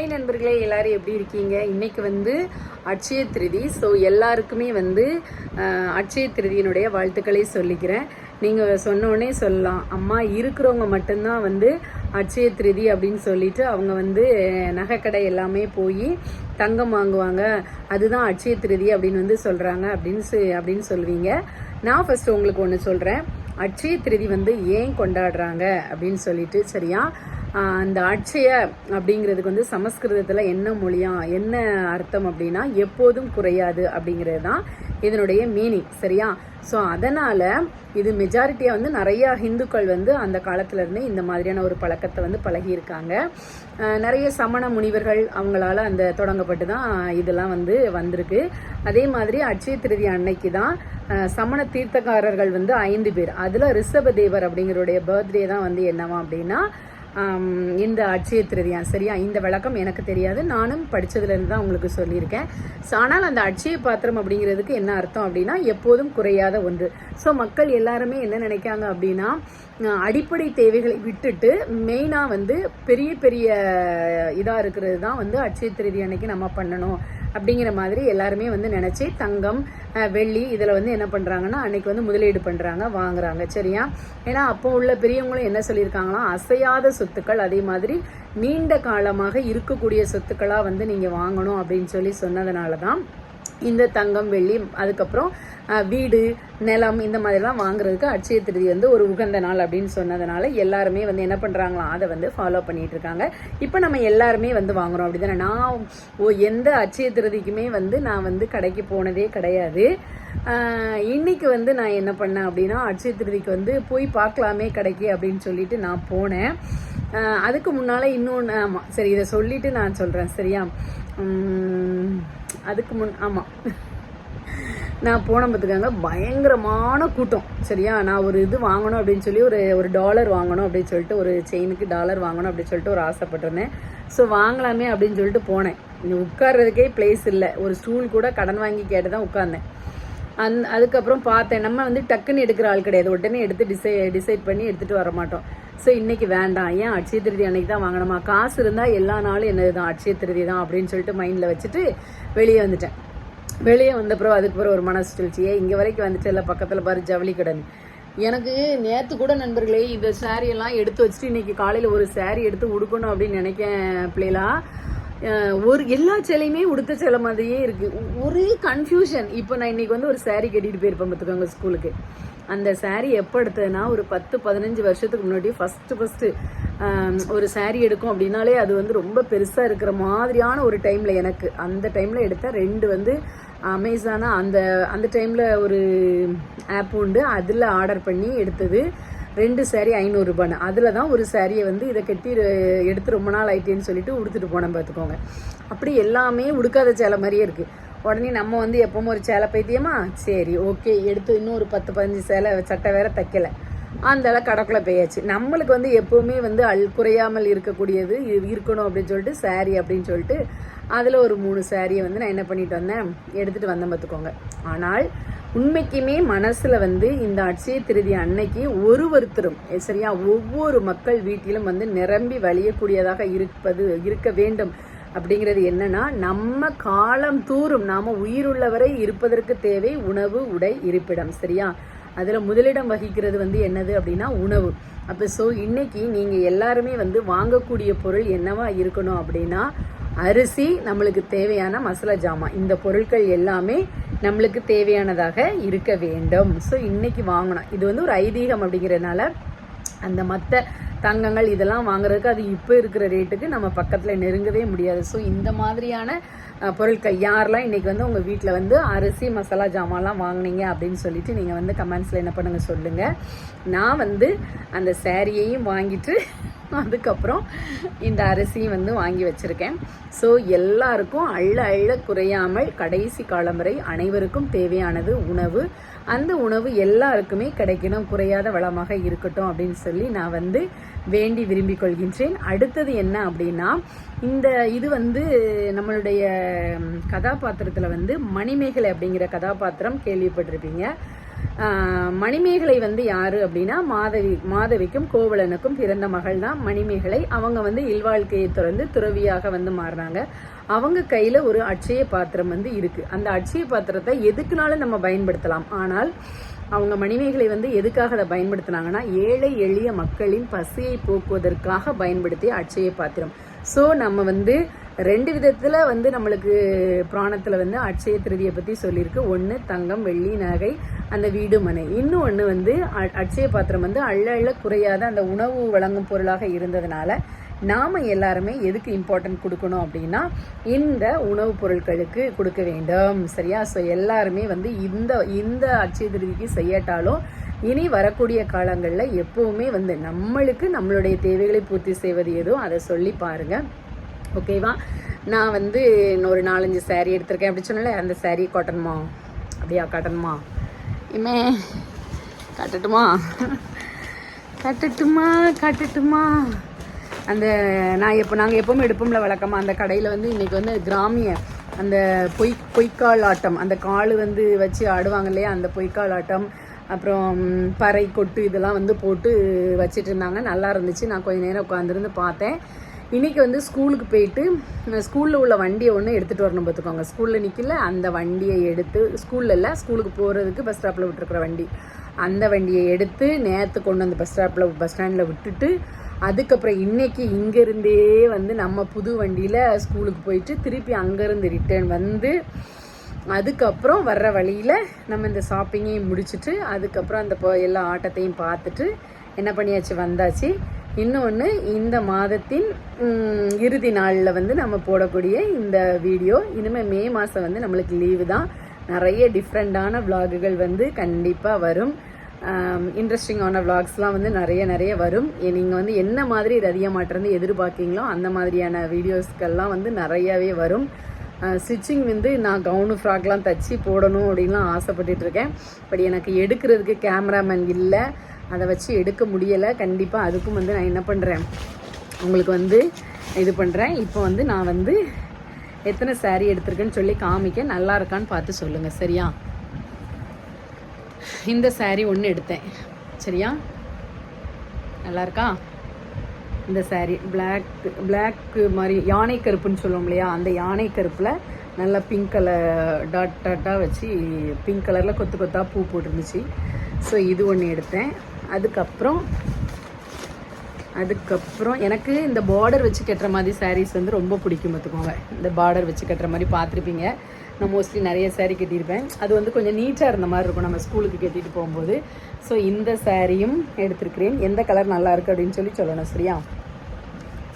Hi நண்பர்களே எல்லாரும் எப்படி இருக்கீங்க? இன்னைக்கு வந்து அட்சய திருதி. ஸோ எல்லாருக்குமே வந்து அட்சய திருதியினுடைய வாழ்த்துக்களை சொல்லிக்கிறேன். நீங்கள் சொன்னோடனே சொல்லலாம். அம்மா இருக்கிறவங்க மட்டும்தான் வந்து அட்சய திருதி அப்படின்னு சொல்லிட்டு அவங்க வந்து நகைக்கடை எல்லாமே போய் தங்கம் வாங்குவாங்க. அதுதான் அட்சய திருதி அப்படின்னு வந்து சொல்கிறாங்க அப்படின்னு அப்படின்னு சொல்லுவீங்க நான் ஃபஸ்ட்டு உங்களுக்கு ஒன்று சொல்கிறேன் அட்சய திருதி வந்து ஏன் கொண்டாடுறாங்க அப்படின்னு சொல்லிட்டு சரியா? அந்த அட்சய அப்படிங்கிறதுக்கு வந்து சமஸ்கிருதத்தில் என்ன மொழியா என்ன அர்த்தம் அப்படின்னா எப்போதும் குறையாது அப்படிங்கிறது தான் இதனுடைய மீனிங் சரியா? ஸோ அதனால் இது மெஜாரிட்டியாக வந்து நிறையா ஹிந்துக்கள் வந்து அந்த காலத்துலேருந்து இந்த மாதிரியான ஒரு பழக்கத்தை வந்து பழகியிருக்காங்க. நிறைய சமண முனிவர்கள் அவங்களால அந்த தொடங்கப்பட்டு தான் இதெல்லாம் வந்து வந்திருக்கு. அதே மாதிரி அட்சய திருதி அன்னைக்கு தான் சமண தீர்த்தக்காரர்கள் வந்து ஐந்து பேர். அதில் ரிஷபதேவர் அப்படிங்கிறோடைய பர்த்டே தான் வந்து என்னவா அப்படின்னா இந்த அட்சய திருதியா சரியா? இந்த விளக்கம் எனக்கு தெரியாது. நானும் படிச்சதுலேருந்து தான் உங்களுக்கு சொல்லியிருக்கேன். ஸோ ஆனால் அந்த அட்சய பாத்திரம் அப்படிங்கிறதுக்கு என்ன அர்த்தம் அப்படின்னா எப்போதும் குறையாத ஒன்று. ஸோ மக்கள் எல்லாருமே என்ன நினைக்காங்க அப்படின்னா அடிப்படை தேவைகளை விட்டுட்டு மெயினாக வந்து பெரிய பெரிய இதாக இருக்கிறது தான் வந்து அட்சய திருதி அன்னைக்கு நம்ம பண்ணணும் அப்படிங்கிற மாதிரி எல்லாருமே வந்து நினச்சி தங்கம் வெள்ளி இதில் வந்து என்ன பண்ணுறாங்கன்னா அன்னைக்கு வந்து முதலீடு பண்ணுறாங்க வாங்குறாங்க. சரியா? ஏன்னா அப்போ உள்ள பெரியவங்களும் என்ன சொல்லியிருக்காங்களா அசையாத சொத்துக்கள் அதே மாதிரி நீண்ட காலமாக இருக்கக்கூடிய சொத்துக்களாக வந்து நீங்கள் வாங்கணும் அப்படின்னு சொல்லி சொன்னதுனால தான் இந்த தங்கம் வெள்ளி அதுக்கப்புறம் வீடு நிலம் இந்த மாதிரிலாம் வாங்குறதுக்கு அட்சய திருதி வந்து ஒரு உகந்த நாள் அப்படின்னு சொன்னதுனால எல்லாருமே வந்து என்ன பண்ணுறாங்களாம் அதை வந்து ஃபாலோ பண்ணிட்டு இருக்காங்க. இப்போ நம்ம எல்லாருமே வந்து வாங்குறோம் அப்படி தானே நான் ஓ எந்த அட்சய திருதிக்குமே வந்து நான் வந்து கடைக்கு போனதே கிடையாது. இன்னைக்கு வந்து நான் என்ன பண்ணேன் அப்படின்னா அட்சய திருதிக்கு வந்து போய் பார்க்கலாமே கடைக்கு அப்படின்னு சொல்லிட்டு நான் போனேன். அதுக்கு முன்னால் இன்னொன்று ஆமாம் சரி இதை சொல்லிட்டு நான் சொல்கிறேன் சரியா? அதுக்கு முன் ஆமாம் நான் போன பார்த்துக்காங்க பயங்கரமான கூட்டம் சரியா? நான் ஒரு இது வாங்கணும் அப்படின்னு சொல்லி ஒரு ஒரு டாலர் வாங்கணும் அப்படின்னு சொல்லிட்டு ஒரு செயினுக்கு டாலர் வாங்கணும் அப்படின்னு சொல்லிட்டு ஒரு ஆசைப்பட்டிருந்தேன். ஸோ வாங்கலாமே அப்படின்னு சொல்லிட்டு போனேன். உட்கார்றதுக்கே பிளேஸ் இல்லை. ஒரு ஸ்டூல் கூட கடன் வாங்கி கேட்டு தான் உட்கார்ந்தேன். அந் அதுக்கப்புறம் பார்த்தேன். நம்ம வந்து டக்குன்னு எடுக்கிற ஆள் கிடையாது. உடனே எடுத்து டிசை டிசைட் பண்ணி எடுத்துகிட்டு வர மாட்டோம். ஸோ இன்னைக்கு வேண்டாம். ஏன் அட்சய திருதி அன்னைக்கு தான் வாங்கணுமா? காசு இருந்தால் எல்லா நாளும் என்னது தான் அட்சய திருதி தான் அப்படின்னு சொல்லிட்டு மைண்டில் வச்சுட்டு வெளியே வந்துட்டேன். வெளியே வந்தப்புறம் அதுக்கு பிறகு ஒரு மனசு சொல்லிச்சு ஏன் இங்கே வரைக்கும் வந்துட்டு இல்லை பக்கத்தில் பாரு ஜவுளி கடன் எனக்கு நேற்று கூட நண்பர்களே இந்த சாரியெல்லாம் எல்லாம் எடுத்து வச்சுட்டு இன்னைக்கு காலையில் ஒரு saree எடுத்து உடுக்கணும் அப்படின்னு நினைக்கேன் பிள்ளைலாம் ஒரு எல்லா சேலையுமே உடுத்த சேலை மாதிரியே இருக்கு. ஒரே கன்ஃபியூஷன் இப்போ நான் இன்னைக்கு வந்து ஒரு சேரீ கட்டிட்டு போயிருப்பேன் பார்த்துக்கோங்க ஸ்கூலுக்கு அந்த சேரீ எப்போ எடுத்ததுன்னா ஒரு பத்து பதினஞ்சு வருஷத்துக்கு முன்னாடி ஃபஸ்ட்டு ஃபஸ்ட்டு ஒரு சேரீ எடுக்கும் அப்படின்னாலே அது வந்து ரொம்ப பெருசாக இருக்கிற மாதிரியான ஒரு டைமில் எனக்கு. அந்த டைமில் எடுத்த ரெண்டு வந்து அமேசானா அந்த அந்த டைமில் ஒரு ஆப் உண்டு. அதில் ஆர்டர் பண்ணி எடுத்தது. ரெண்டு saree ஐநூறுரூபான்னு அதில் தான் ஒரு சாரியை வந்து இதை கட்டி எடுத்து ரொம்ப நாள் ஆயிட்டேன்னு சொல்லிட்டு உடுத்துட்டு போனேன் பார்த்துக்கோங்க அப்படி எல்லாமே உடுக்காத சேலை மாதிரியே இருக்குது உடனே நம்ம வந்து எப்பவும் ஒரு சேலை பைத்தியமா? சரி ஓகே எடுத்து இன்னும் ஒரு பத்து பதினஞ்சு சேலை சட்டை வேற தைக்கல. அந்த கடைக்குள்ளே பெய்யாச்சு நம்மளுக்கு வந்து எப்பவுமே வந்து அல் குறையாமல் இருக்கக்கூடியது இருக்கணும் அப்படின்னு சொல்லிட்டு saree அப்படின்னு சொல்லிட்டு அதில் ஒரு மூணு சாரியை வந்து நான் என்ன பண்ணிட்டு வந்தேன்? எடுத்துகிட்டு வந்தேன் பார்த்துக்கோங்க ஆனால் உண்மைக்குமே மனசில் வந்து இந்த அட்சய திருதி அன்னைக்கு ஒரு ஒருத்தரும் சரியா ஒவ்வொரு மக்கள் வீட்டிலும் வந்து நிரம்பி வழியக்கூடியதாக இருப்பது இருக்க வேண்டும். அப்படிங்கிறது என்னன்னா நம்ம காலம் தூரும் நாம உயிருள்ளவரை இருப்பதற்கு தேவை உணவு உடை இருப்பிடம் சரியா? அதில் முதலிடம் வகிக்கிறது வந்து என்னது அப்படின்னா உணவு. அப்போ ஸோ இன்னைக்கு நீங்கள் எல்லாருமே வந்து வாங்கக்கூடிய பொருள் என்னவா இருக்கணும் அப்படின்னா அரிசி நம்மளுக்கு தேவையான மசாலா ஜாமான். இந்த பொருட்கள் எல்லாமே நம்மளுக்கு தேவையானதாக இருக்க வேண்டும். ஸோ இன்னைக்கு வாங்கணும். இது வந்து ஒரு ஐதீகம் அப்படிங்கிறதுனால அந்த மற்ற தங்கங்கள் இதெல்லாம் வாங்குறதுக்கு அது இப்போ இருக்கிற ரேட்டுக்கு நம்ம பக்கத்தில் நெருங்கவே முடியாது. ஸோ இந்த மாதிரியான பொருட்கள் யாரெல்லாம் இன்றைக்கி வந்து உங்கள் வீட்டில் வந்து அரிசி மசாலா ஜாமான்லாம் வாங்குனீங்க அப்படின்னு சொல்லிட்டு நீங்கள் வந்து கமெண்ட்ஸில் என்ன பண்ணுங்கள் சொல்லுங்கள் நான் வந்து அந்த சேரீயையும் வாங்கிட்டு அதுக்கப்புறம் இந்த அரிசியும் வந்து வாங்கி வச்சுருக்கேன். ஸோ எல்லாருக்கும் அள்ள அள்ள குறையாமல் கடைசி காலம் வரை அனைவருக்கும் தேவையானது உணவு. அந்த உணவு எல்லாருக்குமே கிடைக்கணும் குறையாத வளமாக இருக்கட்டும் அப்படின்னு சொல்லி நான் வந்து வேண்டி விரும்பிக் கொள்கின்றேன். அடுத்தது என்ன அப்படின்னா இந்த இது வந்து நம்மளுடைய கதாபாத்திரத்தில் வந்து மணிமேகலை அப்படிங்கிற கதாபாத்திரம் கேள்விப்பட்டிருப்பீங்க. மணிமேகலை வந்து யாரு அப்படின்னா மாதவி மாதவிக்கும் கோவலனுக்கும் பிறந்த மகள் தான் மணிமேகலை. அவங்க வந்து இல்வாழ்க்கையை தொடர்ந்து துறவியாக வந்து மாறுறாங்க. அவங்க கையில ஒரு அட்சய பாத்திரம் வந்து இருக்கு. அந்த அட்சய பாத்திரத்தை எதுக்குனாலும் நம்ம பயன்படுத்தலாம். ஆனால் அவங்க மணிமேகலை வந்து எதுக்காக அதை பயன்படுத்தினாங்கன்னா ஏழை எளிய மக்களின் பசியை போக்குவதற்காக பயன்படுத்திய அட்சய பாத்திரம். ஸோ நம்ம வந்து ரெண்டு விதத்தில் வந்து நம்மளுக்கு புராணத்தில் வந்து அட்சய திருதியை பற்றி சொல்லியிருக்கு. ஒன்று தங்கம் வெள்ளி நகை அந்த வீடு மனை. இன்னும் ஒன்று வந்து அ- அட்சய பாத்திரம் வந்து அள்ள அள்ள குறையாத அந்த உணவு வழங்கும் பொருளாக இருந்ததுனால நாம் எல்லாருமே எதுக்கு இம்பார்ட்டன்ட் கொடுக்கணும் அப்படின்னா இந்த உணவுப் பொருட்களுக்கு கொடுக்க வேண்டும். சரியா? ஸோ எல்லாருமே வந்து இந்த இந்த அட்சய திருதிக்கு செய்யட்டாலும் இனி வரக்கூடிய காலங்களில் எப்போவுமே வந்து நம்மளுக்கு நம்மளுடைய தேவைகளை பூர்த்தி செய்வது ஏதோ அதை சொல்லி பாருங்க. ஓகேவா நான் வந்து இன்னொரு நாலஞ்சு சேரீ எடுத்திருக்கேன். அப்படி சொன்னல அந்த saree காட்டணுமா? அப்படியா காட்டணுமா? இமே காட்டட்டுமா? கட்டட்டுமா கட்டட்டுமா? அந்த நான் எப்போ நாங்கள் எப்பவுமே எடுப்போம்ல வழக்கமாக அந்த கடையில் வந்து இன்றைக்கி வந்து கிராமிய அந்த பொய் பொய்க்கால் ஆட்டம் அந்த கால் வந்து வச்சு ஆடுவாங்க இல்லையா அந்த பொய்க்கால் ஆட்டம் அப்புறம் பறை கொட்டு இதெல்லாம் வந்து போட்டு வச்சுட்டு இருந்தாங்க நல்லா இருந்துச்சு. நான் கொஞ்ச நேரம் உட்காந்துருந்து பார்த்தேன். இன்றைக்கி வந்து ஸ்கூலுக்கு போயிட்டு ஸ்கூலில் உள்ள வண்டியை ஒன்று எடுத்துகிட்டு வரணும் பார்த்துக்கோங்க ஸ்கூலில் நிற்கல அந்த வண்டியை எடுத்து ஸ்கூலில் இல்லை ஸ்கூலுக்கு போகிறதுக்கு பஸ் ஸ்டாப்பில் விட்டுருக்குற வண்டி. அந்த வண்டியை எடுத்து நேற்று கொண்டு வந்து பஸ் ஸ்டாப்பில் பஸ் ஸ்டாண்டில் விட்டுட்டு அதுக்கப்புறம் இன்னைக்கு இங்கேருந்தே வந்து நம்ம புது வண்டியில் ஸ்கூலுக்கு போயிட்டு திருப்பி அங்கேருந்து ரிட்டர்ன் வந்து அதுக்கப்புறம் வர்ற வழியில் நம்ம இந்த ஷாப்பிங்கையும் முடிச்சுட்டு அதுக்கப்புறம் அந்த எல்லா ஆட்டத்தையும் பார்த்துட்டு என்ன பண்ணியாச்சு வந்தாச்சு. இன்னொன்று இந்த மாதத்தின் இறுதி நாளில் வந்து நம்ம போடக்கூடிய இந்த வீடியோ இனிமேல் மே மாதம் வந்து நம்மளுக்கு லீவு தான். நிறைய டிஃப்ரெண்ட்டான விலாகுகள் வந்து கண்டிப்பாக வரும். இன்ட்ரெஸ்டிங்கான விலாக்ஸ்லாம் வந்து நிறைய நிறைய வரும். நீங்கள் வந்து என்ன மாதிரி ரதிய மாட்டிருந்து எதிர்பார்க்கீங்களோ அந்த மாதிரியான வீடியோஸ்கெல்லாம் வந்து நிறையாவே வரும். ஸ்டிச்சிங் வந்து நான் கவுனு ஃப்ராக்லாம் தச்சு போடணும் அப்படின்லாம் ஆசைப்பட்டுட்டு இருக்கேன் பட் எனக்கு எடுக்கிறதுக்கு கேமராமேன் இல்லை. அதை வச்சு எடுக்க முடியலை. கண்டிப்பாக அதுக்கும் வந்து நான் என்ன பண்ணுறேன் உங்களுக்கு வந்து இது பண்ணுறேன் இப்போ வந்து நான் வந்து எத்தனை சேரீ எடுத்திருக்கேன்னு சொல்லி காமிக்க நல்லா இருக்கான்னு பார்த்து சொல்லுங்கள் சரியா? இந்த சேரீ ஒன்று எடுத்தேன். சரியா? நல்லா இருக்கா? இந்த சாரீ பிளாக் black மாதிரி யானை கருப்புன்னு சொல்லுவோம் இல்லையா? அந்த யானை கருப்பில் நல்லா பிங்க் கலர் டாட் டாட்டாக வச்சு பிங்க் கலரில் கொத்து கொத்தாக பூ போட்டிருந்துச்சு. ஸோ இது ஒன்று எடுத்தேன். அதுக்கப்புறம் அதுக்கப்புறம் எனக்கு இந்த பார்டர் வச்சு கட்டுற மாதிரி சாரீஸ் வந்து ரொம்ப பிடிக்கும் பார்த்துக்கோங்க. இந்த பார்டர் வச்சு கட்டுற மாதிரி பார்த்துருப்பீங்க. நான் மோஸ்ட்லி நிறைய சாரீ கட்டியிருப்பேன். அது வந்து கொஞ்சம் நீட்டாக இருந்த மாதிரி இருக்கும். நம்ம ஸ்கூலுக்கு கட்டிட்டு போகும்போது. ஸோ இந்த சாரியும் எடுத்திருக்கிறேன். எந்த கலர் நல்லா இருக்கு அப்படின்னு சொல்லி சொல்லணும் சரியா?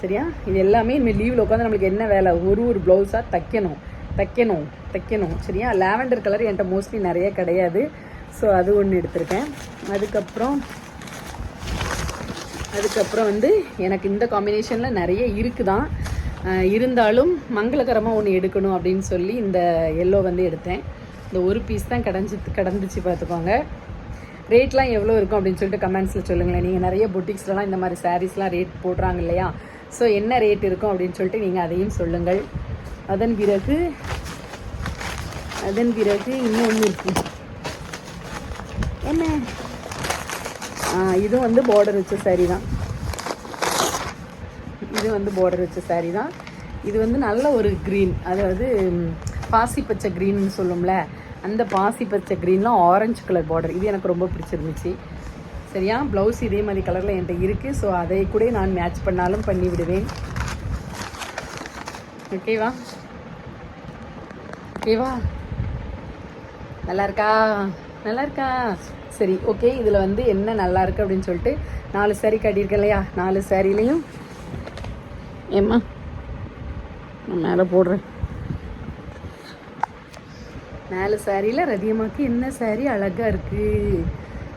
சரியா? இது எல்லாமே இனிமேல் லீவில் உட்காந்து நம்மளுக்கு என்ன வேலை? ஒரு ஒரு ப்ளவுஸாக தைக்கணும். தைக்கணும். தைக்கணும். சரியா? லாவெண்டர் கலர் என்கிட்ட மோஸ்ட்லி நிறைய கிடையாது. ஸோ அது ஒன்று எடுத்திருக்கேன். அதுக்கப்புறம் அதுக்கப்புறம் வந்து எனக்கு இந்த காம்பினேஷனில் நிறைய இருக்குதான். இருந்தாலும் மங்களகரமாக ஒன்று எடுக்கணும் அப்படின்னு சொல்லி இந்த எல்லோ வந்து எடுத்தேன். இந்த ஒரு பீஸ் தான் கிடஞ்சி கடந்துச்சு பார்த்துக்கோங்க. ரேட்லாம் எவ்வளோ இருக்கும் அப்படின்னு சொல்லிட்டு கமெண்ட்ஸில் சொல்லுங்களேன். நீங்கள் நிறைய பொட்டிக்ஸ்லலாம் இந்த மாதிரி சாரீஸ்லாம் ரேட் போடுறாங்க இல்லையா? ஸோ என்ன ரேட் இருக்கும் அப்படின்னு சொல்லிட்டு நீங்கள் அதையும் சொல்லுங்கள். அதன் பிறகு அதன் பிறகு இன்னொன்று இருக்கு. என்ன? ஆ, இது வந்து பார்டர் வச்ச சாரீ தான். இது வந்து பார்டர் வச்ச சாரீ தான். இது வந்து நல்ல ஒரு க்ரீன் அதாவது பாசி பச்சை க்ரீன்னு சொல்லும்ல அந்த பாசி பச்சை க்ரீன்லாம் ஆரஞ்சு கலர் பார்டர் இது எனக்கு ரொம்ப பிடிச்சிருந்துச்சு. சரியா? ப்ளவுஸ் இதே மாதிரி கலரில் என்கிட்ட இருக்குது ஸோ அதை கூட நான் மேட்ச் பண்ணாலும் பண்ணி விடுவேன் ஓகேவா ஓகேவா நல்லா இருக்கா? நல்லா இருக்கா? சரி ஓகே இதில் வந்து என்ன நல்லா இருக்கு அப்படின்னு சொல்லிட்டு நாலு saree கட்டியிருக்கேன் இல்லையா? நாலு சாரிலையும் ஏம்மா? நான் மேலே போடுறேன். நாலு சாரியில் ரதியம்மாக்கு என்ன சாரி அழகாக இருக்குது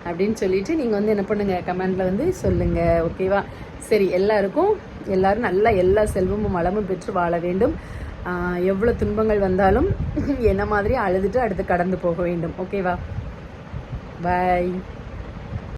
அப்படின்னு சொல்லிட்டு நீங்கள் வந்து என்ன பண்ணுங்கள் கமெண்டில் வந்து சொல்லுங்கள் ஓகேவா சரி எல்லாருக்கும் எல்லாரும் நல்லா எல்லா செல்வமும் வளமும் பெற்று வாழ வேண்டும். எவ்வளோ துன்பங்கள் வந்தாலும் என்ன மாதிரி அழுதுட்டு அடுத்து கடந்து போக வேண்டும். ஓகேவா பாய்